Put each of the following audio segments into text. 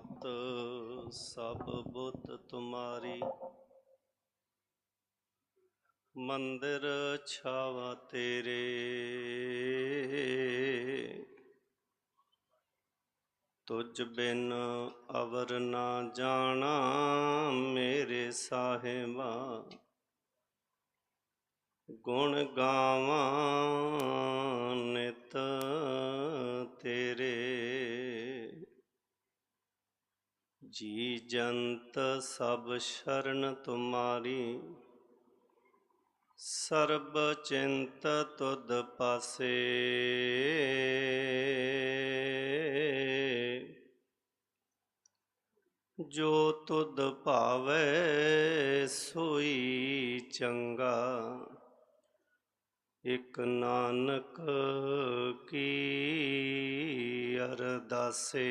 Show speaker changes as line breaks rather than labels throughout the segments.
ਮਤ ਸਭ ਬੁੱਧ ਤੁਮਾਰੀ। ਮੰਦਰ ਛਾਵਾ ਤੇਰੇ। ਤੁਝ ਬਿਨ ਅਵਰ ਨਾ ਜਾਣਾ ਮੇਰੇ ਸਾਹਿਬਾ। ਗੁਣ ਗਾਵਾਂ ਨਿਤ ਤੇਰੇ। ਜੀ ਜੰਤ ਸਭ ਸ਼ਰਨ ਤੁਮਾਰੀ, ਸਰਬ ਚਿੰਤ ਤੁਧ ਪਾਸੇ। ਜੋ ਤੁਧ ਭਾਵੇ ਸੋਈ ਚੰਗਾ, ਇਕ ਨਾਨਕ ਕੀ ਅਰਦਾਸੇ।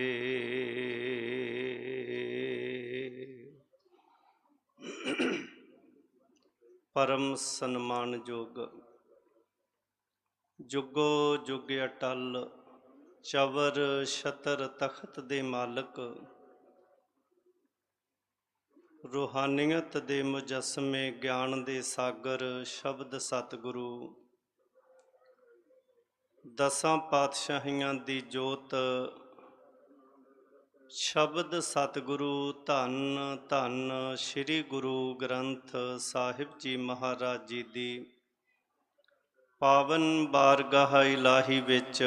ਪਰਮ ਸਨਮਾਨ ਸਨਮਾਨਯੋਗ ਜੁਗੋ ਜੁਗ ਅਟਲ, ਚਵਰ ਛਤਰ ਤਖਤ ਦੇ ਮਾਲਕ। ਰੂਹਾਨੀਅਤ ਦੇ ਮੁਜਸਮੇ ਗਿਆਨ ਦੇ ਸਾਗਰ, ਸ਼ਬਦ ਸਤਿਗੁਰੂ। ਦਸਾਂ ਪਾਤਸ਼ਾਹੀਆਂ ਦੀ ਜੋਤ ਸ਼ਬਦ ਸਤਿਗੁਰੂ ਧੰਨ ਧੰਨ ਸ੍ਰੀ ਗੁਰੂ ਗ੍ਰੰਥ ਸਾਹਿਬ ਜੀ ਮਹਾਰਾਜ ਜੀ ਦੀ। ਪਾਵਨ ਬਾਰਗਾਹ ਇਲਾਹੀ ਵਿੱਚ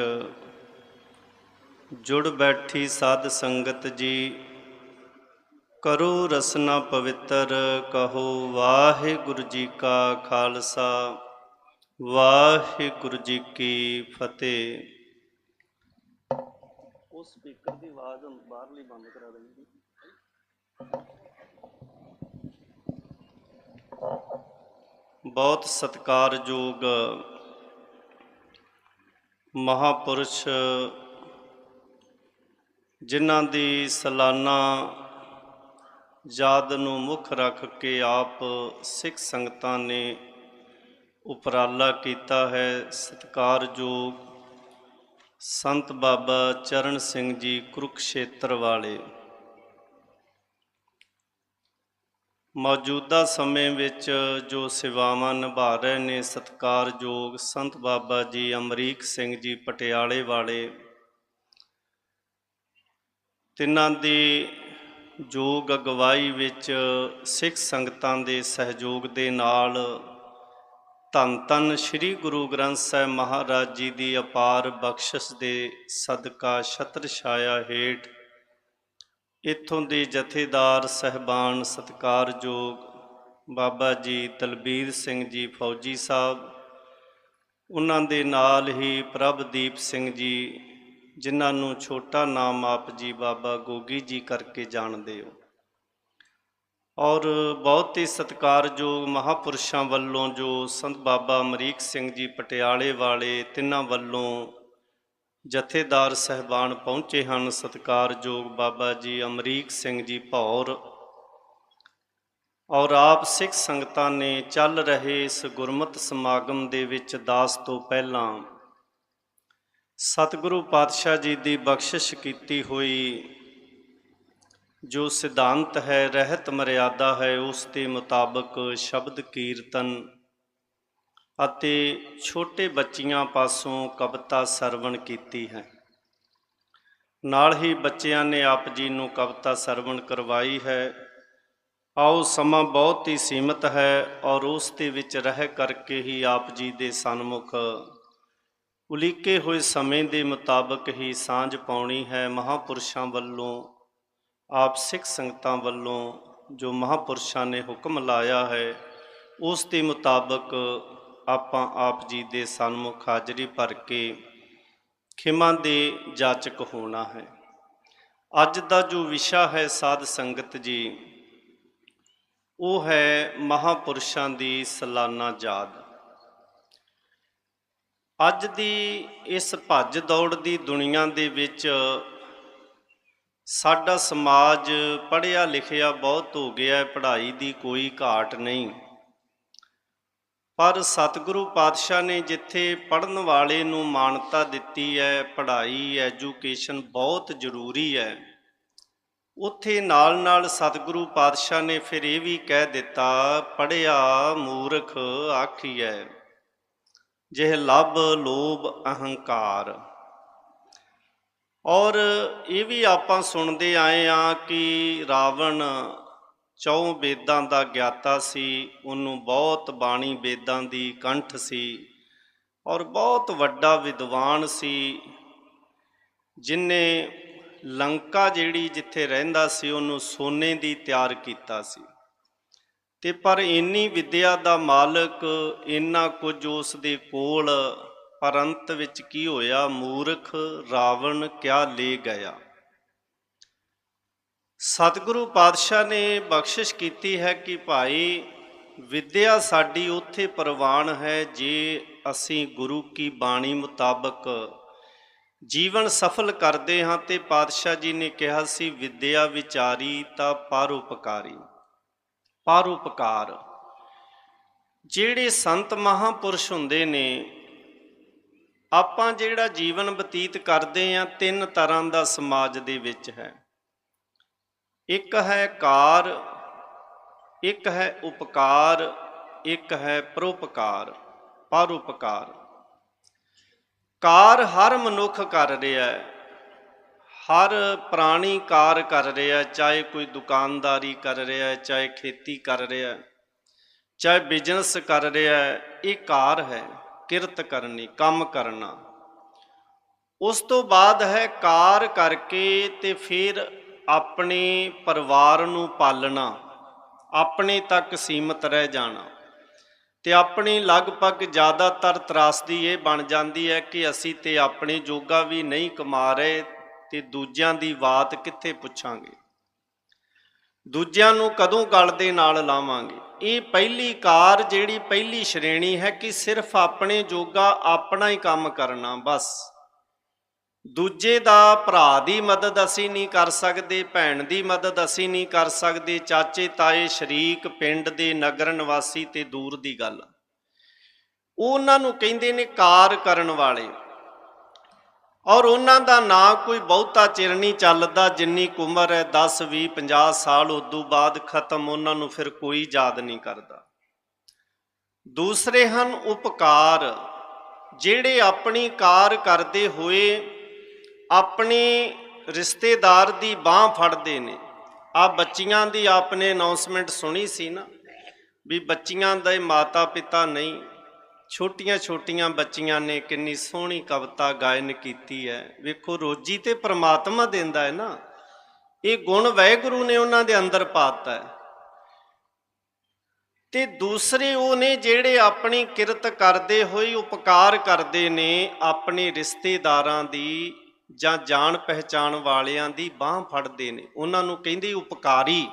ਜੁੜ ਬੈਠੀ ਸਾਧ ਸੰਗਤ ਜੀ, ਕਰੋ ਰਸਨਾ ਪਵਿੱਤਰ, ਕਹੋ ਵਾਹਿਗੁਰੂ ਜੀ ਕਾ ਖਾਲਸਾ, ਵਾਹਿਗੁਰੂ ਜੀ ਕੀ ਫਤਿਹ। ਉਹ ਸਪੀਕਰ ਦੀ ਆਵਾਜ਼ ਬਾਹਰਲੀ ਬੰਦ ਕਰਾ ਦੇਣੀ ਬਹੁਤ ਸਤਿਕਾਰਯੋਗ ਮਹਾਪੁਰਸ਼ ਜਿਨ੍ਹਾਂ ਦੀ ਸਾਲਾਨਾ ਯਾਦ ਨੂੰ ਮੁੱਖ ਰੱਖ ਕੇ ਆਪ ਸਿੱਖ ਸੰਗਤਾਂ ਨੇ ਉਪਰਾਲਾ ਕੀਤਾ ਹੈ। ਸਤਿਕਾਰਯੋਗ ਸੰਤ ਬਾਬਾ ਚਰਨ ਸਿੰਘ ਜੀ ਕੁਰੂਕਸ਼ੇਤਰ ਵਾਲੇ। ਮੌਜੂਦਾ ਸਮੇਂ ਵਿੱਚ ਜੋ ਸੇਵਾਵਾਂ ਨਿਭਾ ਰਹੇ ਨੇ, ਸਤਿਕਾਰਯੋਗ ਸੰਤ ਬਾਬਾ ਜੀ ਅਮਰੀਕ ਸਿੰਘ ਜੀ ਪਟਿਆਲੇ ਵਾਲੇ, ਤਿੰਨਾਂ ਦੀ ਯੋਗ ਅਗਵਾਈ ਵਿੱਚ ਸਿੱਖ ਸੰਗਤਾਂ ਦੇ ਸਹਿਯੋਗ ਦੇ ਨਾਲ ਧੰਨ ਧੰਨ ਸ੍ਰੀ ਗੁਰੂ ਗ੍ਰੰਥ ਸਾਹਿਬ ਮਹਾਰਾਜ ਜੀ ਦੀ ਅਪਾਰ ਬਖਸ਼ਿਸ਼ ਦੇ ਸਦਕਾ ਛਤਰ ਛਾਇਆ ਹੇਠ ਇੱਥੋਂ ਦੇ ਜਥੇਦਾਰ ਸਹਿਬਾਨ ਸਤਿਕਾਰਯੋਗ ਬਾਬਾ ਜੀ ਤਲਬੀਰ ਸਿੰਘ ਜੀ ਫੌਜੀ ਸਾਹਿਬ, ਉਹਨਾਂ ਦੇ ਨਾਲ ਹੀ ਪ੍ਰਭਦੀਪ ਸਿੰਘ ਜੀ, ਜਿਨ੍ਹਾਂ ਨੂੰ ਛੋਟਾ ਨਾਮ ਆਪ ਜੀ ਬਾਬਾ ਗੋਗੀ ਜੀ ਕਰਕੇ ਜਾਣਦੇ ਹੋ। ਔਰ ਬਹੁਤ ਹੀ ਸਤਿਕਾਰਯੋਗ ਮਹਾਪੁਰਸ਼ਾਂ ਵੱਲੋਂ, ਜੋ ਸੰਤ ਬਾਬਾ ਅਮਰੀਕ ਸਿੰਘ ਜੀ ਪਟਿਆਲੇ ਵਾਲੇ ਤਿੰਨਾਂ ਵੱਲੋਂ ਜਥੇਦਾਰ ਸਹਿਬਾਨ ਪਹੁੰਚੇ ਹਨ। ਸਤਿਕਾਰਯੋਗ ਬਾਬਾ ਜੀ ਅਮਰੀਕ ਸਿੰਘ ਜੀ ਭੌਰ। ਔਰ ਆਪ ਸਿੱਖ ਸੰਗਤਾਂ ਨੇ ਚੱਲ ਰਹੇ ਇਸ ਗੁਰਮਤ ਸਮਾਗਮ ਦੇ ਵਿੱਚ ਦਾਸ ਤੋਂ ਪਹਿਲਾਂ ਸਤਿਗੁਰੂ ਪਾਤਸ਼ਾਹ ਜੀ ਦੀ ਬਖਸ਼ਿਸ਼ ਕੀਤੀ ਹੋਈ। ਜੋ ਸਿਧਾਂਤ ਹੈ, ਰਹਿਤ ਮਰਿਆਦਾ ਹੈ, ਉਸ ਦੇ ਮੁਤਾਬਕ ਸ਼ਬਦ ਕੀਰਤਨ ਅਤੇ ਛੋਟੇ ਬੱਚੀਆਂ ਪਾਸੋਂ ਕਵਿਤਾ ਸਰਵਣ ਕੀਤੀ ਹੈ। ਨਾਲ ਹੀ ਬੱਚਿਆਂ ਨੇ ਆਪ ਜੀ ਨੂੰ ਕਵਿਤਾ ਸਰਵਣ ਕਰਵਾਈ ਹੈ। ਆਓ ਸਮਾਂ ਬਹੁਤ ਹੀ ਸੀਮਤ ਹੈ ਔਰ ਉਸ ਦੇ ਵਿੱਚ ਰਹਿ ਕਰਕੇ ਹੀ ਆਪ ਜੀ ਦੇ ਸਨਮੁਖ ਉਲੀਕੇ ਹੋਏ ਸਮੇਂ ਦੇ ਮੁਤਾਬਕ ਹੀ ਸਾਂਝ ਪਾਉਣੀ ਹੈ ਮਹਾਪੁਰਸ਼ਾਂ ਵੱਲੋਂ ਆਪ ਸਿੱਖ ਸੰਗਤਾਂ ਵੱਲੋਂ ਜੋ ਮਹਾਪੁਰਸ਼ਾਂ ਨੇ ਹੁਕਮ ਲਾਇਆ ਹੈ, ਉਸ ਦੇ ਮੁਤਾਬਕ ਆਪਾਂ ਆਪ ਜੀ ਦੇ ਸਨਮੁਖ ਹਾਜ਼ਰੀ ਭਰ ਕੇ ਖਿਮਾ ਦੇ ਜਾਚਕ ਹੋਣਾ ਹੈ। ਅੱਜ ਦਾ ਜੋ ਵਿਸ਼ਾ ਹੈ ਸਾਧ ਸੰਗਤ ਜੀ, ਉਹ ਹੈ ਮਹਾਪੁਰਸ਼ਾਂ ਦੀ ਸਲਾਨਾ ਯਾਦ। ਅੱਜ ਦੀ ਇਸ ਭੱਜ ਦੌੜ ਦੀ ਦੁਨੀਆ ਦੇ ਵਿੱਚ ਸਾਡਾ ਸਮਾਜ ਪੜ੍ਹਿਆ ਲਿਖਿਆ ਬਹੁਤ ਹੋ ਗਿਆ ਹੈ, ਪੜ੍ਹਾਈ ਦੀ ਕੋਈ ਘਾਟ ਨਹੀਂ। ਪਰ ਸਤਿਗੁਰੂ ਪਾਤਸ਼ਾਹ ਨੇ ਜਿੱਥੇ ਪੜਨ ਵਾਲੇ ਨੂੰ ਮਾਨਤਾ ਦਿੱਤੀ ਹੈ, ਪੜ੍ਹਾਈ, ਐਜੂਕੇਸ਼ਨ ਬਹੁਤ ਜ਼ਰੂਰੀ ਹੈ। ਉੱਥੇ ਨਾਲ ਨਾਲ ਸਤਿਗੁਰੂ ਪਾਤਸ਼ਾਹ ਨੇ ਫਿਰ ਇਹ ਵੀ ਕਹਿ ਦਿੱਤਾ ਪੜਿਆ ਮੂਰਖ ਆਖੀਐ ਜਿਹ ਲਭ ਲੋਭ ਅਹੰਕਾਰ। ਔਰ ਇਹ ਵੀ ਆਪਾਂ ਸੁਣਦੇ ਆਏ ਆ ਕਿ ਰਾਵਣ ਚੌ ਵੇਦਾਂ ਦਾ ਗਿਆਤਾ ਸੀ, ਉਹਨੂੰ ਬਹੁਤ ਬਾਣੀ ਵੇਦਾਂ ਦੀ ਕੰਠ ਸੀ ਔਰ ਬਹੁਤ ਵੱਡਾ ਵਿਦਵਾਨ ਸੀ, ਜਿਨੇ ਲੰਕਾ ਜਿਹੜੀ ਜਿੱਥੇ ਰਹਿੰਦਾ ਸੀ, ਉਹਨੂੰ ਸੋਨੇ ਦੀ ਤਿਆਰ ਕੀਤਾ ਸੀ। ਤੇ ਪਰ ਇੰਨੀ ਵਿਦਿਆ ਦਾ ਮਾਲਕ, ਇੰਨਾ ਕੁਝ ਉਸ ਦੇ ਕੋਲ ਪਰ ਅੰਤ ਵਿੱਚ ਕੀ ਹੋਇਆ? ਮੂਰਖ ਰਾਵਣ ਕਿਆ ਲੈ ਗਿਆ? ਸਤਿਗੁਰੂ ਪਾਤਸ਼ਾਹ ਨੇ ਬਖਸ਼ਿਸ਼ ਕੀਤੀ ਹੈ ਕਿ ਭਾਈ, ਵਿਦਿਆ ਸਾਡੀ ਉੱਥੇ ਪ੍ਰਵਾਨ ਹੈ ਜੇ ਅਸੀਂ ਗੁਰੂ ਕੀ ਬਾਣੀ ਮੁਤਾਬਕ ਜੀਵਨ ਸਫਲ ਕਰਦੇ ਹਾਂ। ਤੇ ਪਾਤਸ਼ਾਹ ਜੀ ਨੇ ਕਿਹਾ ਸੀ, ਵਿਦਿਆ ਵਿਚਾਰੀ ਤਾਂ ਪਰਉਪਕਾਰੀ। ਪਰਉਪਕਾਰ। ਜਿਹੜੇ ਸੰਤ ਮਹਾਪੁਰਸ਼ ਹੁੰਦੇ ਨੇ ਆਪਾਂ ਜਿਹੜਾ ਜੀਵਨ ਬਤੀਤ ਕਰਦੇ ਆ, ਤਿੰਨ ਤਰ੍ਹਾਂ ਦਾ ਸਮਾਜ ਦੇ ਵਿੱਚ ਹੈ। ਇੱਕ ਹੈ ਕਾਰ, ਇੱਕ ਹੈ ਉਪਕਾਰ, ਇੱਕ ਹੈ ਪਰਉਪਕਾਰ ਪਰਉਪਕਾਰ ਕਾਰ ਹਰ ਮਨੁੱਖ ਕਰ ਰਿਹਾ ਹੈ, ਹਰ ਪ੍ਰਾਣੀ ਕਾਰ ਕਰ ਰਿਹਾ ਚਾਹੇ ਕੋਈ ਦੁਕਾਨਦਾਰੀ ਕਰ ਰਿਹਾ ਚਾਹੇ ਖੇਤੀ ਕਰ ਰਿਹਾ ਚਾਹੇ ਬਿਜ਼ਨਸ ਕਰ ਰਿਹਾ ਇਹ ਕਾਰ ਹੈ। ਕਿਰਤ ਕਰਨੀ, ਕੰਮ ਕਰਨਾ। ਉਸ ਤੋਂ ਬਾਅਦ ਹੈ ਕਾਰ ਕਰਕੇ ਤੇ ਫਿਰ ਆਪਣੇ ਪਰਿਵਾਰ ਨੂੰ ਪਾਲਣਾ, ਆਪਣੇ ਤੱਕ ਸੀਮਤ ਰਹਿ ਜਾਣਾ। ਤੇ ਆਪਣੀ ਲਗਭਗ ਜ਼ਿਆਦਾਤਰ ਤਰਾਸਦੀ ਇਹ ਬਣ ਜਾਂਦੀ ਹੈ ਕਿ ਅਸੀਂ ਤੇ ਆਪਣੇ ਜੋਗਾ ਵੀ ਨਹੀਂ ਕਮਾ ਰਹੇ ਤੇ ਦੂਜਿਆਂ ਦੀ ਬਾਤ ਕਿੱਥੇ ਪੁੱਛਾਂਗੇ? ਦੂਜਿਆਂ ਨੂੰ ਕਦੋਂ ਗਲ ਦੇ ਨਾਲ ਲਾਵਾਂਗੇ? ਇਹ ਪਹਿਲੀ ਕਾਰ ਜਿਹੜੀ ਪਹਿਲੀ ਸ਼੍ਰੇਣੀ ਹੈ ਕਿ ਸਿਰਫ ਆਪਣੇ ਜੋਗਾ ਆਪਣਾ ਹੀ ਕੰਮ ਕਰਨਾ, ਬਸ। ਦੂਜੇ ਦਾ ਭਰਾ ਦੀ ਮਦਦ ਅਸੀਂ ਨਹੀਂ ਕਰ ਸਕਦੇ, ਭੈਣ ਦੀ ਮਦਦ ਅਸੀਂ ਨਹੀਂ ਕਰ ਸਕਦੇ, ਚਾਚੇ ਤਾਏ ਸ਼ਰੀਕ ਪਿੰਡ ਦੇ ਨਗਰ ਨਿਵਾਸੀ ਤੇ ਦੂਰ ਦੀ ਗੱਲ। ਉਹਨਾਂ ਨੂੰ ਕਹਿੰਦੇ ਨੇ ਕਾਰ ਕਰਨ ਵਾਲੇ। ਔਰ ਉਹਨਾਂ ਦਾ ਨਾਂ ਕੋਈ ਬਹੁਤਾ ਚਿਰ ਨਹੀਂ ਚੱਲਦਾ, ਜਿੰਨੀ ਕੁ ਉਮਰ ਹੈ 10 20 50 ਸਾਲ, ਉਦੋਂ ਬਾਅਦ ਖਤਮ, ਉਹਨਾਂ ਨੂੰ ਫਿਰ ਕੋਈ ਯਾਦ ਨਹੀਂ ਕਰਦਾ। ਦੂਸਰੇ ਹਨ ਉਪਕਾਰ, ਜਿਹੜੇ ਆਪਣੀ ਕਾਰ ਕਰਦੇ ਹੋਏ ਆਪਣੇ ਰਿਸ਼ਤੇਦਾਰ ਦੀ ਬਾਹ ਫੜਦੇ ਨੇ। ਆ ਬੱਚੀਆਂ ਦੀ ਆਪਨੇ ਅਨਾਉਂਸਮੈਂਟ ਸੁਣੀ ਸੀ ਨਾ, ਵੀ ਬੱਚੀਆਂ ਦੇ ਮਾਤਾ ਪਿਤਾ ਨਹੀਂ ਛੋਟੀਆਂ ਛੋਟੀਆਂ ਬੱਚੀਆਂ ਨੇ ਕਿੰਨੀ ਸੋਹਣੀ ਕਵਿਤਾ ਗਾਇਨ ਕੀਤੀ ਹੈ। ਵੇਖੋ, ਰੋਜੀ ਤੇ ਪ੍ਰਮਾਤਮਾ ਦਿੰਦਾ ਹੈ ਨਾ। ਇਹ ਗੁਣ ਵੈਗੁਰੂ ਨੇ ਉਹਨਾਂ ਦੇ ਅੰਦਰ ਪਾਤਾ ਹੈ। ਤੇ ਦੂਸਰੇ ਉਹ ਨੇ ਜਿਹੜੇ ਆਪਣੀ ਕਿਰਤ ਕਰਦੇ ਹੋਏ ਉਪਕਾਰ ਕਰਦੇ ਨੇ ਆਪਣੇ ਰਿਸ਼ਤੇਦਾਰਾਂ ਦੀ ਜਾਂ ਜਾਣ ਪਹਿਚਾਣ ਵਾਲਿਆਂ ਦੀ ਬਾਹ ਫੜਦੇ ਨੇ। ਉਹਨਾਂ ਨੂੰ ਕਹਿੰਦੇ ਉਪਕਾਰੀ।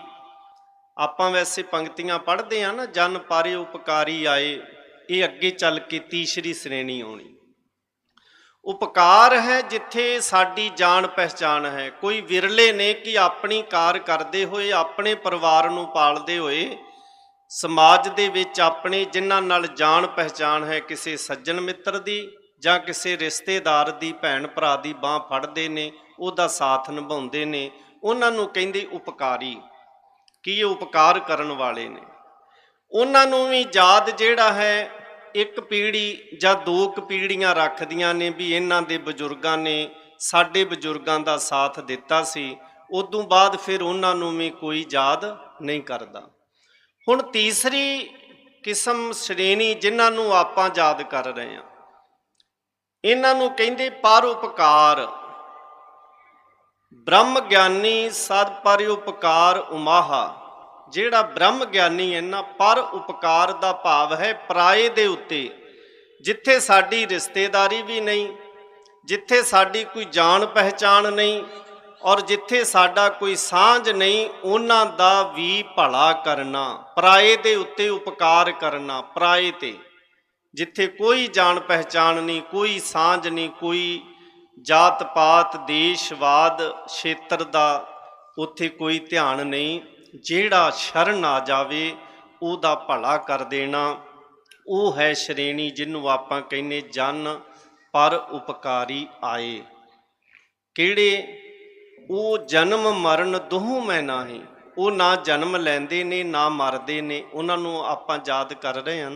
ਆਪਾਂ ਵੈਸੇ ਪੰਕਤੀਆਂ ਪੜ੍ਹਦੇ ਆ ਨਾ, ਜਨ ਪਾਰੇ ਉਪਕਾਰੀ ਆਏ। ਇਹ ਅੱਗੇ ਚੱਲ ਕੇ ਤੀਸਰੀ ਸ਼੍ਰੇਣੀ ਆਉਣੀ। ਉਪਕਾਰ ਹੈ ਜਿੱਥੇ ਸਾਡੀ ਜਾਣ ਪਹਿਚਾਨ ਹੈ। ਕੋਈ ਵਿਰਲੇ ਨੇ ਕਿ ਆਪਣੀ ਕਾਰ ਕਰਦੇ ਹੋਏ, ਆਪਣੇ ਪਰਿਵਾਰ ਨੂੰ ਪਾਲਦੇ ਹੋਏ, ਸਮਾਜ ਦੇ ਵਿੱਚ ਆਪਣੇ ਜਿਨ੍ਹਾਂ ਨਾਲ ਜਾਣ ਪਹਿਚਾਨ ਹੈ, ਕਿਸੇ ਸੱਜਣ ਮਿੱਤਰ ਦੀ ਜਾਂ ਕਿਸੇ ਰਿਸ਼ਤੇਦਾਰ ਦੀ, ਭੈਣ ਭਰਾ ਦੀ ਬਾਹ ਫੜਦੇ ਨੇ, ਉਹਦਾ ਸਾਥ ਨਿਭਾਉਂਦੇ ਨੇ, ਉਹਨਾਂ ਨੂੰ ਕਹਿੰਦੇ ਉਪਕਾਰੀ। ਕੀ ਇਹ ਉਪਕਾਰ ਕਰਨ ਵਾਲੇ ਨੇ? ਉਹਨਾਂ ਨੂੰ ਵੀ ਯਾਦ ਜਿਹੜਾ ਹੈ ਇੱਕ ਪੀੜ੍ਹੀ ਜਾਂ ਦੋ ਕੁ ਪੀੜੀਆਂ ਰੱਖਦੀਆਂ ਨੇ ਵੀ ਇਹਨਾਂ ਦੇ ਬਜ਼ੁਰਗਾਂ ਨੇ ਸਾਡੇ ਬਜ਼ੁਰਗਾਂ ਦਾ ਸਾਥ ਦਿੱਤਾ ਸੀ, ਉਦੋਂ ਬਾਅਦ ਫਿਰ ਉਹਨਾਂ ਨੂੰ ਵੀ ਕੋਈ ਯਾਦ ਨਹੀਂ ਕਰਦਾ। ਹੁਣ ਤੀਸਰੀ ਕਿਸਮ ਸ਼੍ਰੇਣੀ ਜਿਨ੍ਹਾਂ ਨੂੰ ਆਪਾਂ ਯਾਦ ਕਰ ਰਹੇ ਹਾਂ, ਇਹਨਾਂ ਨੂੰ ਕਹਿੰਦੇ ਪਰਉਪਕਾਰ। ਬ੍ਰਹਮ ਗਿਆਨੀ ਸਦ ਪਰਉਪਕਾਰ ਉਮਾਹਾ। ਜਿਹੜਾ ਬ੍ਰਹਮ ਗਿਆਨੀ ਹੈ ਨਾ, ਪਰ ਉਪਕਾਰ ਦਾ ਭਾਵ ਹੈ ਪਰਾਏ ਦੇ ਉੱਤੇ। ਜਿੱਥੇ ਸਾਡੀ ਰਿਸ਼ਤੇਦਾਰੀ ਵੀ ਨਹੀਂ, ਜਿੱਥੇ ਸਾਡੀ ਕੋਈ ਜਾਣ ਪਹਿਚਾਣ ਨਹੀਂ, ਔਰ ਜਿੱਥੇ ਸਾਡਾ ਕੋਈ ਸਾਂਝ ਨਹੀਂ, ਉਹਨਾਂ ਦਾ ਵੀ ਭਲਾ ਕਰਨਾ, ਪਰਾਏ ਦੇ ਉੱਤੇ ਉਪਕਾਰ ਕਰਨਾ, ਪਰਾਏ ਤੇ। ਜਿੱਥੇ ਕੋਈ ਜਾਣ ਪਹਿਚਾਣ ਨਹੀਂ, ਕੋਈ ਸਾਂਝ ਨਹੀਂ, ਕੋਈ ਜਾਤ ਪਾਤ ਦੇਸ਼ਵਾਦ, ਖੇਤਰ ਦਾ ਉੱਥੇ ਕੋਈ ਧਿਆਨ ਨਹੀਂ ਜਿਹੜਾ ਸ਼ਰਨ ਆ ਜਾਵੇ, ਉਹਦਾ ਭਲਾ ਕਰ ਦੇਣਾ। ਉਹ ਹੈ ਸ਼੍ਰੇਣੀ ਜਿਹਨੂੰ ਆਪਾਂ ਕਹਿੰਨੇ ਜਨ ਪਰ ਉਪਕਾਰੀ ਆਏ। ਕਿਹੜੇ? ਉਹ ਜਨਮ ਮਰਨ ਦੋਹੋਂ ਮੈਂ ਨਾਹੀ। ਉਹ ਨਾ ਜਨਮ ਲੈਂਦੇ ਨੇ, ਨਾ ਮਰਦੇ ਨੇ, ਉਹਨਾਂ ਨੂੰ ਆਪਾਂ ਯਾਦ ਕਰ ਰਹੇ ਹਾਂ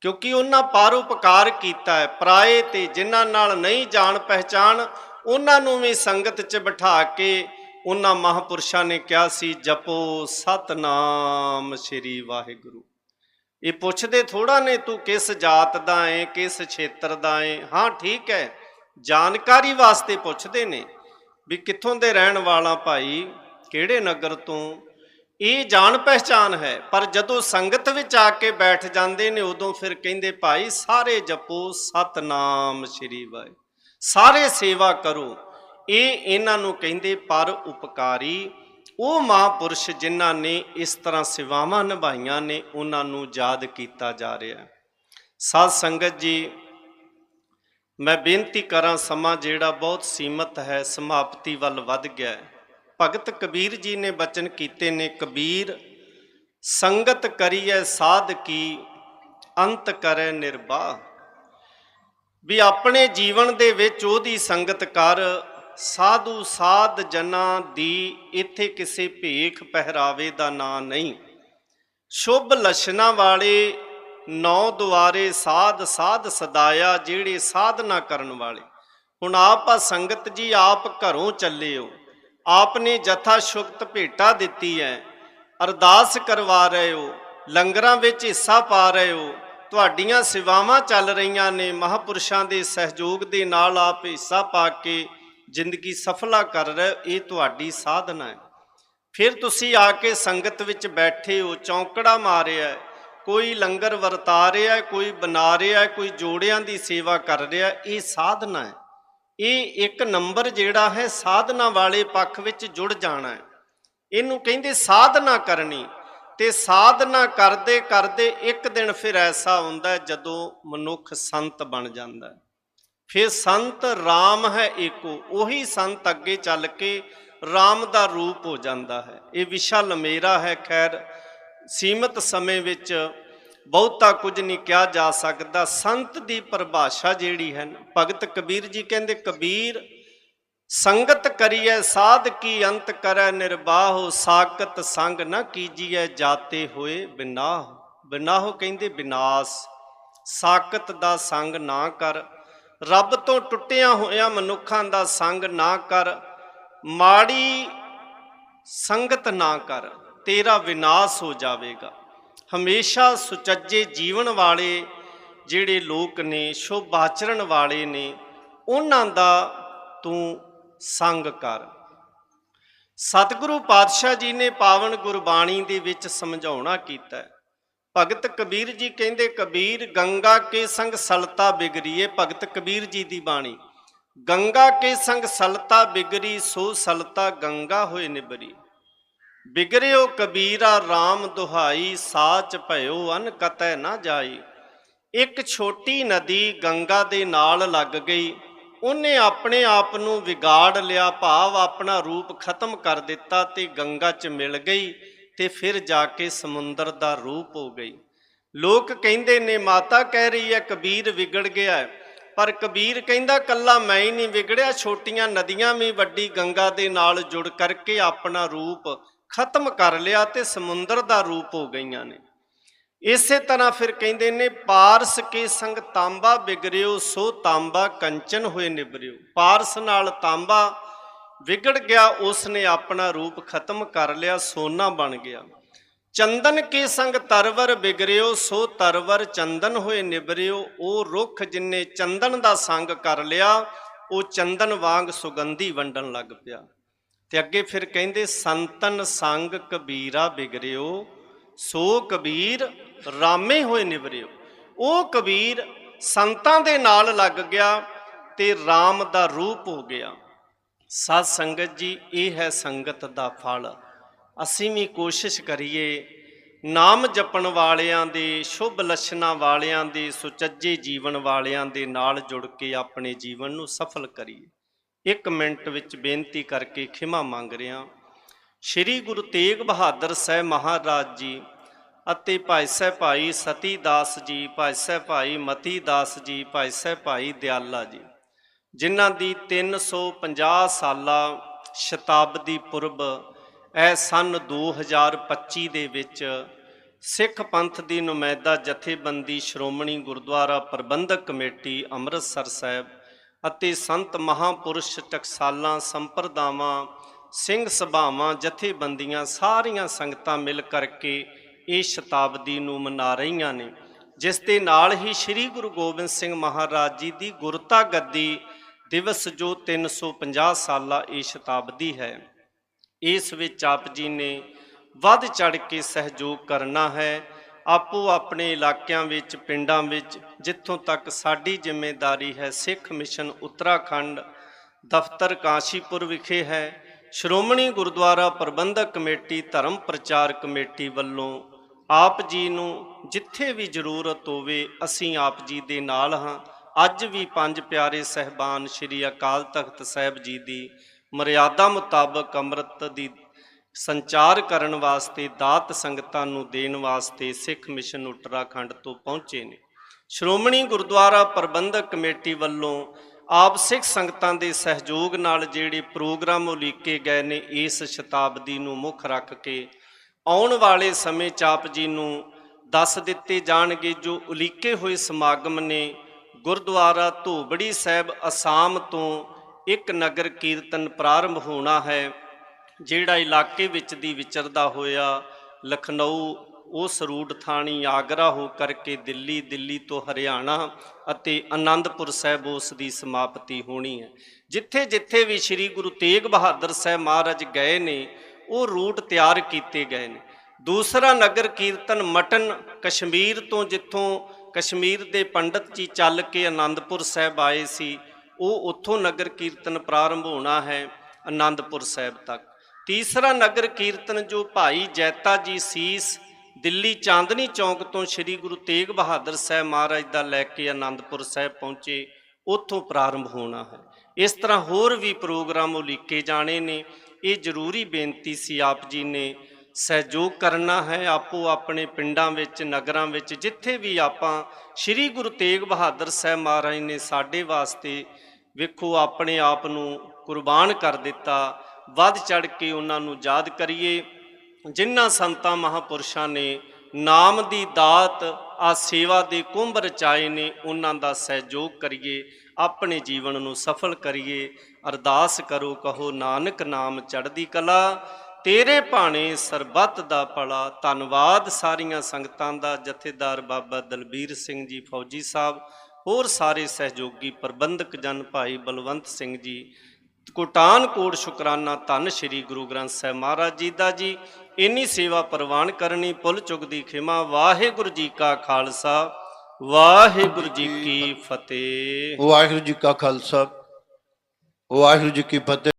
ਕਿਉਂਕਿ ਉਹਨਾਂ ਪਰ ਉਪਕਾਰ ਕੀਤਾ ਹੈ। ਪਰਾਏ ਤੇ ਜਿਨ੍ਹਾਂ ਨਾਲ ਨਹੀਂ ਜਾਣ ਪਹਿਚਾਨ ਉਹਨਾਂ ਨੂੰ ਵੀ ਸੰਗਤ 'ਚ ਬਿਠਾ ਕੇ ਉਹਨਾਂ ਮਹਾਪੁਰਸ਼ਾਂ ਨੇ ਕਿਹਾ ਸੀ, ਜਪੋ ਸਤਨਾਮ ਸ੍ਰੀ ਵਾਹਿਗੁਰੂ। ਇਹ ਪੁੱਛਦੇ ਥੋੜਾ ਨੇ, ਤੂੰ ਕਿਸ ਜਾਤ ਦਾ ਏ ਕਿਸ ਖੇਤਰ ਦਾ ਏ ਹਾਂ, ਠੀਕ ਹੈ, ਜਾਣਕਾਰੀ ਵਾਸਤੇ ਪੁੱਛਦੇ ਨੇ ਵੀ ਕਿੱਥੋਂ ਦੇ ਰਹਿਣ ਵਾਲਾ ਭਾਈ ਕਿਹੜੇ ਨਗਰ ਤੋਂ? ਇਹ ਜਾਣ ਪਹਿਚਾਨ ਹੈ, ਪਰ ਜਦੋਂ ਸੰਗਤ ਵਿੱਚ ਆ ਕੇ ਬੈਠ ਜਾਂਦੇ ਨੇ, ਉਦੋਂ ਫਿਰ ਕਹਿੰਦੇ, ਭਾਈ, ਸਾਰੇ ਜਪੋ ਸਤਨਾਮ ਸ੍ਰੀ ਵਾਹਿ ਸਾਰੇ ਸੇਵਾ ਕਰੋ ਇਹ ਇਹਨਾਂ ਨੂੰ ਕਹਿੰਦੇ ਪਰ ਉਪਕਾਰੀ। ਉਹ ਮਹਾਂਪੁਰਸ਼ ਜਿਨ੍ਹਾਂ ਨੇ ਇਸ ਤਰ੍ਹਾਂ ਸੇਵਾਵਾਂ ਨਿਭਾਈਆਂ ਨੇ, ਉਹਨਾਂ ਨੂੰ ਯਾਦ ਕੀਤਾ ਜਾ ਰਿਹਾ। ਹੈ ਸਾਧ ਸੰਗਤ ਜੀ, ਮੈਂ ਬੇਨਤੀ ਕਰਾਂ ਸਮਾਂ ਜਿਹੜਾ ਬਹੁਤ ਸੀਮਤ ਹੈ, ਸਮਾਪਤੀ ਵੱਲ ਵੱਧ ਗਿਆ ਹੈ। ਭਗਤ ਕਬੀਰ ਜੀ ਨੇ ਬਚਨ ਕੀਤੇ ਨੇ, ਕਬੀਰ, ਸੰਗਤ ਕਰੀਐ ਸਾਧ ਕੀ, ਅੰਤ ਕਰੈ ਨਿਰਵਾਹ ਵੀ ਆਪਣੇ ਜੀਵਨ ਦੇ ਵਿੱਚ ਉਹਦੀ ਸੰਗਤ ਕਰ ਸਾਧੂ ਸਾਧ ਜਨਾਂ ਦੀ ਇੱਥੇ ਕਿਸੇ ਭੇਖ ਪਹਿਰਾਵੇ ਦਾ ਨਾਂ ਨਹੀਂ। ਸ਼ੁਭ ਲਛਣਾ ਵਾਲੇ ਨੌ ਦੁਆਰੇ ਸਾਧ ਸਾਧ ਸਦਾਇਆ ਜਿਹੜੇ ਸਾਧਨਾ ਕਰਨ ਵਾਲੇ। ਹੁਣ ਆਪ ਆ ਸੰਗਤ ਜੀ ਆਪ ਘਰੋਂ ਚੱਲੇ ਹੋ ਆਪ ਨੇ ਜਥਾ ਸ਼ੁਕਤ ਭੇਟਾ ਦਿੱਤੀ ਹੈ ਅਰਦਾਸ ਕਰਵਾ ਰਹੇ ਹੋ ਲੰਗਰਾਂ ਵਿੱਚ ਹਿੱਸਾ ਪਾ ਰਹੇ ਹੋ ਤੁਹਾਡੀਆਂ ਸੇਵਾਵਾਂ ਚੱਲ ਰਹੀਆਂ ਨੇ। ਮਹਾਪੁਰਸ਼ਾਂ ਦੇ ਸਹਿਯੋਗ ਦੇ ਨਾਲ ਆਪ ਹਿੱਸਾ ਪਾ ਕੇ ਜ਼ਿੰਦਗੀ ਸਫਲਾ ਕਰ ਰਹੇ, ਇਹ ਤੁਹਾਡੀ ਸਾਧਨਾ ਹੈ। ਫਿਰ ਤੁਸੀਂ ਆ ਕੇ ਸੰਗਤ ਵਿੱਚ ਬੈਠੇ ਹੋ, ਚੌਂਕੜਾ ਮਾਰਿਆ ਕੋਈ ਲੰਗਰ ਵਰਤਾ ਰਿਹਾ ਕੋਈ ਬਣਾ ਰਿਹਾ ਕੋਈ ਜੋੜਿਆਂ ਦੀ ਸੇਵਾ ਕਰ ਰਿਹਾ ਇਹ ਸਾਧਨਾ ਹੈ। ਇਹ ਇੱਕ ਨੰਬਰ ਜਿਹੜਾ ਹੈ, ਸਾਧਨਾ ਵਾਲੇ ਪੱਖ ਵਿੱਚ ਜੁੜ ਜਾਣਾ ਹੈ। ਇਹਨੂੰ ਕਹਿੰਦੇ ਸਾਧਨਾ ਕਰਨੀ। ਤੇ ਸਾਧਨਾ ਕਰਦੇ ਕਰਦੇ ਇੱਕ ਦਿਨ ਫਿਰ ਐਸਾ ਹੁੰਦਾ ਜਦੋਂ ਮਨੁੱਖ ਸੰਤ ਬਣ ਜਾਂਦਾ ਹੈ। ਫਿਰ ਸੰਤ RAM ਹੈ ਏਕੋ, ਉਹੀ ਸੰਤ ਅੱਗੇ ਚੱਲ ਕੇ RAM ਦਾ ਰੂਪ ਹੋ ਜਾਂਦਾ ਹੈ। ਇਹ ਵਿਸ਼ਾ ਲਮੇਰਾ ਹੈ। ਖੈਰ, ਸੀਮਤ ਸਮੇਂ ਵਿੱਚ ਬਹੁਤਾ ਕੁਝ ਨਹੀਂ ਕਿਹਾ ਜਾ ਸਕਦਾ। ਸੰਤ ਦੀ ਪਰਿਭਾਸ਼ਾ ਜਿਹੜੀ ਹੈ, ਭਗਤ ਕਬੀਰ ਜੀ ਕਹਿੰਦੇ, ਕਬੀਰ, ਸੰਗਤ ਕਰੀਐ, ਸਾਧ ਕੀ ਅੰਤ ਕਰੈ ਨਿਰਬਾਹੋ ਸਾਕਤ ਸੰਗ ਨਾ ਕੀਜੀਐ, ਜਾਤੇ ਹੋਏ ਬਿਨਾਹ। ਬਿਨਾਹੋ ਕਹਿੰਦੇ ਵਿਨਾਸ਼ ਸਾਕਤ ਦਾ ਸੰਗ ਨਾ ਕਰ ਰੱਬ ਤੋਂ ਟੁੱਟਿਆ ਹੋਇਆ ਮਨੁੱਖਾਂ ਦਾ ਸੰਗ ਨਾ ਕਰ, ਮਾੜੀ ਸੰਗਤ ਨਾ ਕਰ, ਤੇਰਾ ਵਿਨਾਸ਼ ਹੋ ਜਾਵੇਗਾ। ਹਮੇਸ਼ਾ ਸੁਚੱਜੇ ਜੀਵਨ ਵਾਲੇ ਜਿਹੜੇ ਲੋਕ ਨੇ, ਸ਼ੁਭ ਆਚਰਣ ਵਾਲੇ ਨੇ, ਉਹਨਾਂ ਦਾ ਤੂੰ ਸੰਗ ਕਰ। ਸਤਿਗੁਰੂ ਪਾਤਸ਼ਾਹ ਜੀ ਨੇ ਪਾਵਨ ਗੁਰਬਾਣੀ ਦੇ ਵਿੱਚ ਸਮਝਾਉਣਾ ਕੀਤਾ ਹੈ ਭਗਤ ਕਬੀਰ ਜੀ ਕਹਿੰਦੇ, ਕਬੀਰ, ਗੰਗਾ ਕੇ ਸੰਗ ਸਲਤਾ ਬਿਗਰੀਏ। ਭਗਤ ਕਬੀਰ ਜੀ ਦੀ ਬਾਣੀ, ਗੰਗਾ ਕੇ ਸੰਗ ਸਲਤਾ ਬਿਗਰੀ, ਸੋ ਸਲਤਾ ਗੰਗਾ ਹੋਏ ਨਿਬਰੀ। ਬਿਗਰਿਓ ਕਬੀਰਾ RAM ਦੁਹਾਈ, ਸਾਚ ਭਇਓ ਅਨ ਕਤੈ ਨਾ ਜਾਈ। ਇੱਕ ਛੋਟੀ ਨਦੀ ਗੰਗਾ ਦੇ ਨਾਲ ਲੱਗ ਗਈ। ਉਹਨੇ ਆਪਣੇ ਆਪ ਨੂੰ ਵਿਗਾੜ ਲਿਆ, ਭਾਵ ਆਪਣਾ ਰੂਪ ਖਤਮ ਕਰ ਦਿੱਤਾ ਤੇ ਗੰਗਾ 'ਚ ਮਿਲ ਗਈ। ਤੇ ਫਿਰ ਜਾ ਕੇ ਸਮੁੰਦਰ ਦਾ ਰੂਪ ਹੋ ਗਈ। ਲੋਕ ਕਹਿੰਦੇ ਨੇ, ਮਾਤਾ ਕਹਿ ਰਹੀ ਹੈ, ਕਬੀਰ ਵਿਗੜ ਗਿਆ ਪਰ ਕਬੀਰ ਕਹਿੰਦਾ, ਕੱਲਾ ਮੈਂ ਹੀ ਨਹੀਂ ਵਿਗੜਿਆ, ਛੋਟੀਆਂ ਨਦੀਆਂ ਵੀ ਵੱਡੀ ਗੰਗਾ ਦੇ ਨਾਲ ਜੁੜ ਕਰਕੇ ਆਪਣਾ ਰੂਪ ਖਤਮ ਕਰ ਲਿਆ ਤੇ ਸਮੁੰਦਰ ਦਾ ਰੂਪ ਹੋ ਗਈਆਂ ਨੇ। ਇਸੇ ਤਰ੍ਹਾਂ ਫਿਰ ਕਹਿੰਦੇ ਨੇ, ਪਾਰਸ ਕੇ ਸੰਗ ਤਾਂਬਾ ਬਿਗਰਿਓ ਸੋ ਤਾਂਬਾ ਕੰਚਨ ਹੋਏ ਨਿਬਰਿਓ ਪਾਰਸ ਨਾਲ ਤਾਂਬਾ ਵਿਗੜ ਗਿਆ ਉਸ ਨੇ ਆਪਣਾ ਰੂਪ ਖਤਮ ਕਰ ਲਿਆ, ਸੋਨਾ ਬਣ ਗਿਆ। ਚੰਦਨ ਕੇ ਸੰਗ ਤਰਵਰ ਬਿਗਰਿਓ, ਸੋ ਤਰਵਰ ਚੰਦਨ ਹੋਏ ਨਿਬਰਿਓ। ਉਹ ਰੁੱਖ ਜਿਨੇ ਚੰਦਨ ਦਾ ਸੰਗ ਕਰ ਲਿਆ, ਉਹ ਚੰਦਨ ਵਾਂਗ ਸੁਗੰਧੀ ਵੰਡਣ ਲੱਗ ਪਿਆ। ਤੇ ਅੱਗੇ ਫਿਰ ਕਹਿੰਦੇ, ਸੰਤਨ ਸੰਗ ਕਬੀਰਾ ਬਿਗਰਿਓ, ਸੋ ਕਬੀਰ ਰਾਮੇ ਹੋਏ ਨਿਬਰਿਓ। ਉਹ ਕਬੀਰ ਸੰਤਾਂ ਦੇ ਨਾਲ ਲੱਗ ਗਿਆ ਤੇ RAM ਦਾ ਰੂਪ ਹੋ ਗਿਆ। ਸਾਧ ਸੰਗਤ ਜੀ, ਇਹ ਹੈ ਸੰਗਤ ਦਾ ਫਲ। ਅਸੀਂ ਵੀ ਕੋਸ਼ਿਸ਼ ਕਰੀਏ, ਨਾਮ ਜਪਣ ਵਾਲਿਆਂ ਦੇ, ਸ਼ੁਭ ਲੱਛਣਾਂ ਵਾਲਿਆਂ ਦੇ, ਸੁਚੱਜੇ ਜੀਵਨ ਵਾਲਿਆਂ ਦੇ ਨਾਲ ਜੁੜ ਕੇ ਆਪਣੇ ਜੀਵਨ ਨੂੰ ਸਫਲ ਕਰੀਏ। ਇੱਕ ਮਿੰਟ ਵਿੱਚ ਬੇਨਤੀ ਕਰਕੇ ਖਿਮਾ ਮੰਗ ਰਿਹਾ। ਸ੍ਰੀ ਗੁਰੂ ਤੇਗ ਬਹਾਦਰ ਸਾਹਿਬ ਮਹਾਰਾਜ ਜੀ ਅਤੇ ਭਾਈ ਸਾਹਿਬ ਭਾਈ ਸਤੀ ਦਾਸ ਜੀ, ਭਾਈ ਸਾਹਿਬ ਭਾਈ ਮਤੀ ਦਾਸ ਜੀ, ਭਾਈ ਸਾਹਿਬ ਭਾਈ ਦਿਆਲਾ ਜੀ। ਜਿਨ੍ਹਾਂ ਦੀ 350 ਸਾਲਾ ਸ਼ਤਾਬਦੀ ਪੁਰਬ ਇਹ ਸਨ 2025 ਦੇ ਵਿੱਚ ਸਿੱਖ ਪੰਥ ਦੀ ਨੁਮਾਇਦਾ ਜਥੇਬੰਦੀ ਸ਼੍ਰੋਮਣੀ ਗੁਰਦੁਆਰਾ ਪ੍ਰਬੰਧਕ ਕਮੇਟੀ ਅੰਮ੍ਰਿਤਸਰ ਸਾਹਿਬ ਅਤੇ ਸੰਤ ਮਹਾਪੁਰਸ਼ ਟਕਸਾਲਾਂ ਸੰਪਰਦਾਵਾਂ, ਸਿੰਘ ਸਭਾਵਾਂ, ਜਥੇਬੰਦੀਆਂ ਸਾਰੀਆਂ ਸੰਗਤਾਂ ਮਿਲ ਕਰਕੇ ਇਹ ਸ਼ਤਾਬਦੀ ਨੂੰ ਮਨਾ ਰਹੀਆਂ ਨੇ। ਜਿਸ ਦੇ ਨਾਲ ਹੀ ਸ੍ਰੀ ਗੁਰੂ ਗੋਬਿੰਦ ਸਿੰਘ ਮਹਾਰਾਜ ਜੀ ਦੀ ਗੁਰਤਾ ਗੱਦੀ ਦਿਵਸ ਜੋ 350 ਸਾਲਾ ਇਹ ਸ਼ਤਾਬਦੀ ਹੈ, ਇਸ ਵਿੱਚ ਆਪ ਜੀ ਨੇ ਵੱਧ ਚੜ ਕੇ ਸਹਿਯੋਗ ਕਰਨਾ ਹੈ। ਆਪੋ ਆਪਣੇ ਇਲਾਕਿਆਂ ਵਿੱਚ, ਪਿੰਡਾਂ ਵਿੱਚ ਜਿੱਥੋਂ ਤੱਕ ਸਾਡੀ ਜ਼ਿੰਮੇਵਾਰੀ ਹੈ, ਸਿੱਖ ਮਿਸ਼ਨ ਉੱਤਰਾਖੰਡ ਦਫ਼ਤਰ ਕਾਸ਼ੀਪੁਰ ਵਿਖੇ ਹੈ। ਸ਼੍ਰੋਮਣੀ ਗੁਰਦੁਆਰਾ ਪ੍ਰਬੰਧਕ ਕਮੇਟੀ, ਧਰਮ ਪ੍ਰਚਾਰ ਕਮੇਟੀ ਵੱਲੋਂ ਆਪ ਜੀ ਨੂੰ ਜਿੱਥੇ ਵੀ ਜ਼ਰੂਰਤ ਹੋਵੇ, ਅਸੀਂ ਆਪ ਜੀ ਦੇ ਨਾਲ ਹਾਂ। ਅੱਜ ਵੀ ਪੰਜ ਪਿਆਰੇ ਸਹਿਬਾਨ ਸ੍ਰੀ ਅਕਾਲ ਤਖਤ ਸਾਹਿਬ ਜੀ ਦੀ ਮਰਿਆਦਾ ਮੁਤਾਬਕ ਅੰਮ੍ਰਿਤ ਦੀ ਸੰਚਾਰ ਕਰਨ ਵਾਸਤੇ, ਦਾਤ ਸੰਗਤਾਂ ਨੂੰ ਦੇਣ ਵਾਸਤੇ ਸਿੱਖ ਮਿਸ਼ਨ ਉੱਤਰਾਖੰਡ ਤੋਂ ਪਹੁੰਚੇ ਨੇ। ਸ਼੍ਰੋਮਣੀ ਗੁਰਦੁਆਰਾ ਪ੍ਰਬੰਧਕ ਕਮੇਟੀ ਵੱਲੋਂ ਆਪ ਸਿੱਖ ਸੰਗਤਾਂ ਦੇ ਸਹਿਯੋਗ ਨਾਲ ਜਿਹੜੇ ਪ੍ਰੋਗਰਾਮ ਉਲੀਕੇ ਗਏ ਨੇ, ਇਸ ਸ਼ਤਾਬਦੀ ਨੂੰ ਮੁੱਖ ਰੱਖ ਕੇ ਆਉਣ ਵਾਲੇ ਸਮੇਂ 'ਚ ਆਪ ਜੀ ਨੂੰ ਦੱਸ ਦਿੱਤੇ ਜਾਣਗੇ, ਜੋ ਉਲੀਕੇ ਹੋਏ ਸਮਾਗਮ ਨੇ ਗੁਰਦੁਆਰਾ ਧੂਬੜੀ ਸਾਹਿਬ ਅਸਾਮ ਤੋਂ ਇੱਕ ਨਗਰ ਕੀਰਤਨ ਪ੍ਰਾਰੰਭ ਹੋਣਾ ਹੈ, ਜਿਹੜਾ ਇਲਾਕੇ ਵਿੱਚ ਦੀ ਵਿਚਰਦਾ ਹੋਇਆ ਲਖਨਊ, ਉਸ ਰੂਟ ਥਾਣੀ ਆਗਰਾ ਹੋ ਕਰਕੇ ਦਿੱਲੀ ਦਿੱਲੀ ਤੋਂ ਹਰਿਆਣਾ ਅਤੇ ਆਨੰਦਪੁਰ ਸਾਹਿਬ ਉਸ ਦੀ ਸਮਾਪਤੀ ਹੋਣੀ ਹੈ। ਜਿੱਥੇ ਜਿੱਥੇ ਵੀ ਸ੍ਰੀ ਗੁਰੂ ਤੇਗ ਬਹਾਦਰ ਸਾਹਿਬ ਮਹਾਰਾਜ ਗਏ ਨੇ, ਉਹ ਰੂਟ ਤਿਆਰ ਕੀਤੇ ਗਏ ਨੇ। ਦੂਸਰਾ ਨਗਰ ਕੀਰਤਨ ਮਟਨ, ਕਸ਼ਮੀਰ ਤੋਂ ਜਿੱਥੋਂ ਕਸ਼ਮੀਰ ਦੇ ਪੰਡਤ ਜੀ ਚੱਲ ਕੇ ਆਨੰਦਪੁਰ ਸਾਹਿਬ ਆਏ ਸੀ। ਉਹ ਉੱਥੋਂ ਨਗਰ ਕੀਰਤਨ ਪ੍ਰਾਰੰਭ ਹੋਣਾ ਹੈ ਆਨੰਦਪੁਰ ਸਾਹਿਬ ਤੱਕ। ਤੀਸਰਾ ਨਗਰ ਕੀਰਤਨ ਜੋ ਭਾਈ ਜੈਤਾ ਜੀ ਸੀਸ ਦਿੱਲੀ ਚਾਂਦਨੀ ਚੌਂਕ ਤੋਂ ਸ੍ਰੀ ਗੁਰੂ ਤੇਗ ਬਹਾਦਰ ਸਾਹਿਬ ਮਹਾਰਾਜ ਦਾ ਲੈ ਕੇ ਆਨੰਦਪੁਰ ਸਾਹਿਬ ਪਹੁੰਚੇ, ਉੱਥੋਂ ਪ੍ਰਾਰੰਭ ਹੋਣਾ ਹੈ। ਇਸ ਤਰ੍ਹਾਂ ਹੋਰ ਵੀ ਪ੍ਰੋਗਰਾਮ ਉਲੀਕੇ ਜਾਣੇ ਨੇ। ਇਹ ਜ਼ਰੂਰੀ ਬੇਨਤੀ ਸੀ ਆਪ ਜੀ ਨੇ ਸਹਿਯੋਗ ਕਰਨਾ ਹੈ ਆਪੋ ਆਪਣੇ ਪਿੰਡਾਂ ਵਿੱਚ, ਨਗਰਾਂ ਵਿੱਚ, ਜਿੱਥੇ ਵੀ ਆਪਾਂ ਸ੍ਰੀ ਗੁਰੂ ਤੇਗ ਬਹਾਦਰ ਸਾਹਿਬ ਮਹਾਰਾਜ ਨੇ ਸਾਡੇ ਵਾਸਤੇ ਵੇਖੋ ਆਪਣੇ ਆਪ ਨੂੰ ਕੁਰਬਾਨ ਕਰ ਦਿੱਤਾ, ਵੱਧ ਚੜ ਕੇ ਉਹਨਾਂ ਨੂੰ ਯਾਦ ਕਰੀਏ। ਜਿਨ੍ਹਾਂ ਸੰਤਾਂ ਮਹਾਪੁਰਸ਼ਾਂ ਨੇ ਨਾਮ ਦੀ ਦਾਤ ਆ ਸੇਵਾ ਦੇ ਕੁੰਭ ਰਚਾਏ ਨੇ, ਉਹਨਾਂ ਦਾ ਸਹਿਯੋਗ ਕਰੀਏ, ਆਪਣੇ ਜੀਵਨ ਨੂੰ ਸਫਲ ਕਰੀਏ। ਅਰਦਾਸ ਕਰੋ, ਕਹੋ, ਨਾਨਕ ਨਾਮ ਚੜ੍ਹਦੀ ਕਲਾ। ਤੇਰੇ ਭਾਣੇ ਸਰਬੱਤ ਦਾ ਭਲਾ। ਧੰਨਵਾਦ ਸਾਰੀਆਂ ਸੰਗਤਾਂ ਦਾ। ਜਥੇਦਾਰ ਬਾਬਾ ਦਲਬੀਰ ਸਿੰਘ ਜੀ, ਫੌਜੀ ਸਾਹਿਬ, ਹੋਰ ਸਾਰੇ ਸਹਿਯੋਗੀ ਪ੍ਰਬੰਧਕ ਜਨ ਭਾਈ ਬਲਵੰਤ ਸਿੰਘ ਜੀ, ਕੋਟਾਨ ਕੋਟ ਸ਼ੁਕਰਾਨਾ ਧੰਨ ਸ਼੍ਰੀ ਗੁਰੂ ਗ੍ਰੰਥ ਸਾਹਿਬ ਮਹਾਰਾਜ ਜੀ ਦਾ ਜੀ। ਇੰਨੀ ਸੇਵਾ ਪ੍ਰਵਾਨ ਕਰਨੀ ਭੁੱਲ ਚੁਗਦੀ ਖਿਮਾ। ਵਾਹਿਗੁਰੂ ਜੀ ਕਾ ਖਾਲਸਾ, ਵਾਹਿਗੁਰੂ ਜੀ ਕੀ ਫਤਿਹ।
ਵਾਹਿਗੁਰੂ ਜੀ ਕਾ ਖਾਲਸਾ, ਵਾਹਿਗੁਰੂ ਜੀ ਕੀ ਫਤਿਹ।